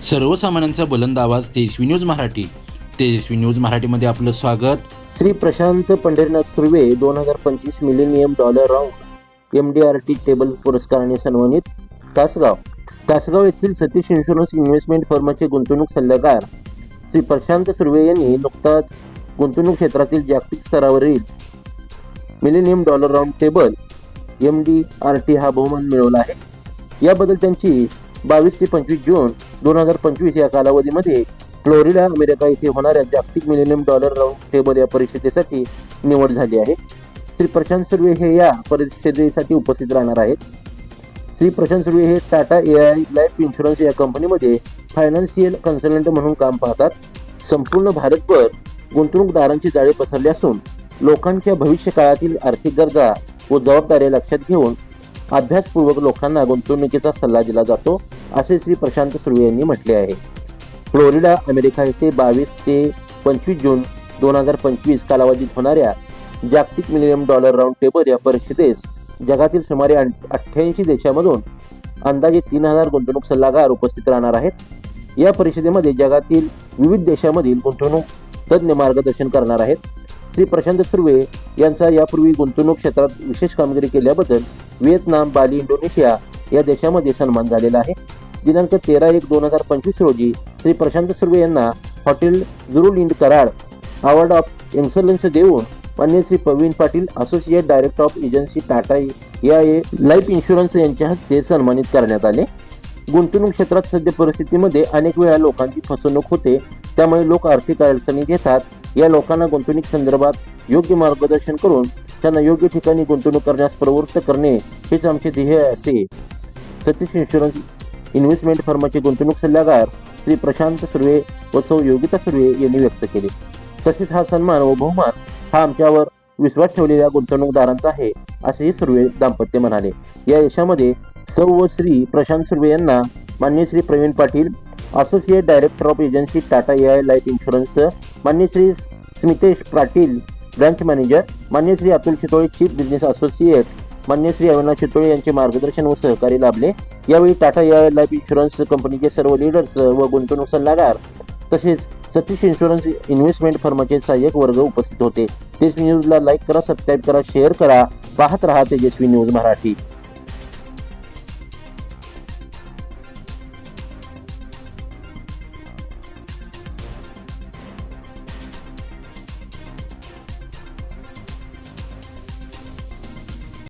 सर्वसामान्यांचा बुलंद आवाज तेजस्वी न्यूज मराठी. तेजस्वी न्यूज मराठीमध्ये आपलं स्वागत. श्री प्रशांत पंढरीनाथ सुर्वे दोन हजार पंचवीस millennium dollar round M D R T table पुरस्काराने सन्मानित तासगाव. तासगाव येथील सतीश इन्शुरन्स इन्व्हेस्टमेंट फर्मचे गुंतवणूक सल्लागार श्री प्रशांत सुर्वे यांनी नुकताच गुंतवणूक क्षेत्रातील जागतिक स्तरावरील millennium dollar round table M D R T हा बहुमान मिळवला आहे. याबद्दल त्यांची बावीस ते पंचवीस जून दोन हजार पंचवीस या कालावधीमध्ये फ्लोरिडा अमेरिका येथे होणाऱ्या जागतिक मिलेनियम डॉलर राऊंड टेबल या परिषदेसाठी निवड झाली आहे. श्री प्रशांत सुर्वे हे या परिषदेसाठी उपस्थित राहणार आहेत. श्री प्रशांत सुर्वे हे Tata A I life insurance या कंपनीमध्ये फायनान्शियल कन्सल्टंट म्हणून काम पाहतात. संपूर्ण भारतभर गुंतवणूकदारांची जाळे पसरली असून लोकांच्या भविष्य काळातील आर्थिक गरजा व जबाबदाऱ्या लक्षात घेऊन अभ्यासपूर्वक लोकांना गुंतवणुकीचा सल्ला दिला जातो. असे श्री प्रशांत सुर्वे यांनी म्हटले आहे. फ्लोरिडा अमेरिका येथे बावीस ते पंचवीस जून दोन हजार पंचवीस कालावधीत होणाऱ्या जागतिक मिलियम डॉलर राऊंड टेबल या परिषदेस जगातील सुमारे अठ्ठ्याऐंशी देशामधून अंदाजे तीन हजार गुंतवणूक सल्लागार उपस्थित राहणार आहेत. या परिषदेमध्ये जगातील विविध देशामधील गुंतवणूक तज्ज्ञ मार्गदर्शन करणार आहेत. श्री प्रशांत सुर्वे यांचा यापूर्वी गुंतवणूक क्षेत्रात विशेष कामगिरी केल्याबद्दल व्हिएतनाम बाली इंडोनेशिया या देशामध्ये सन्मान झालेला आहे. दिनांक तेरा एक दोन हजार पंचवीस रोजी श्री प्रशांत सुर्वे यांना हॉटेल जुरुल इंड कराड अवॉर्ड ऑफ एक्सलन्स देऊन मान्य Shri Pravin Patil associate director of agency Tata या ए लाईफ इन्शुरन्स यांच्या हस्ते सन्मानित करण्यात आले. गुंतवणूक क्षेत्रात सध्या परिस्थितीमध्ये अनेक वेळा लोकांची फसवणूक होते. त्यामुळे लोक आर्थिक अडचणीत येतात या लोकांना गुंतवणूक संदर्भात योग्य मार्गदर्शन करून त्यांना योग्य ठिकाणी गुंतवणूक करण्यास प्रवृत्त करणे हेच आमचे ध्येय असे सतीश इन्शुरन्स इन्व्हेस्टमेंट फर्मचे गुंतवणूक सल्लागार श्री प्रशांत सुर्वे व सौ योगिता सुर्वे यांनी व्यक्त केले. तसेच हा सन्मान व बहुमान हा आमच्यावर विश्वास ठेवलेल्या गुंतवणूकदारांचा आहे असेही सुर्वे दाम्पत्य म्हणाले. या यशामध्ये सौ व श्री प्रशांत सुर्वे यांना मान्य Shri Pravin Patil associate director of agency Tata A I life insurance मान्य श्री स्मितेश पाटील ब्रांच मॅनेजर मान्य Shri Atul Chitole chief business associate मान्य श्री अविनाश चितोळे यांचे मार्गदर्शन व सहकार्य लाभले. यावेळी टाटा या लाईफ इन्शुरन्स कंपनीचे सर्व लीडर्स व गुंतवणूक सल्लागार तसेच सतीश इन्शुरन्स इन्व्हेस्टमेंट फर्मचे सहाय्यक वर्ग उपस्थित होते. तेच न्यूजला लाईक करा सबस्क्राईब करा शेअर करा. पाहत रहा तेजस्वी न्यूज मराठी.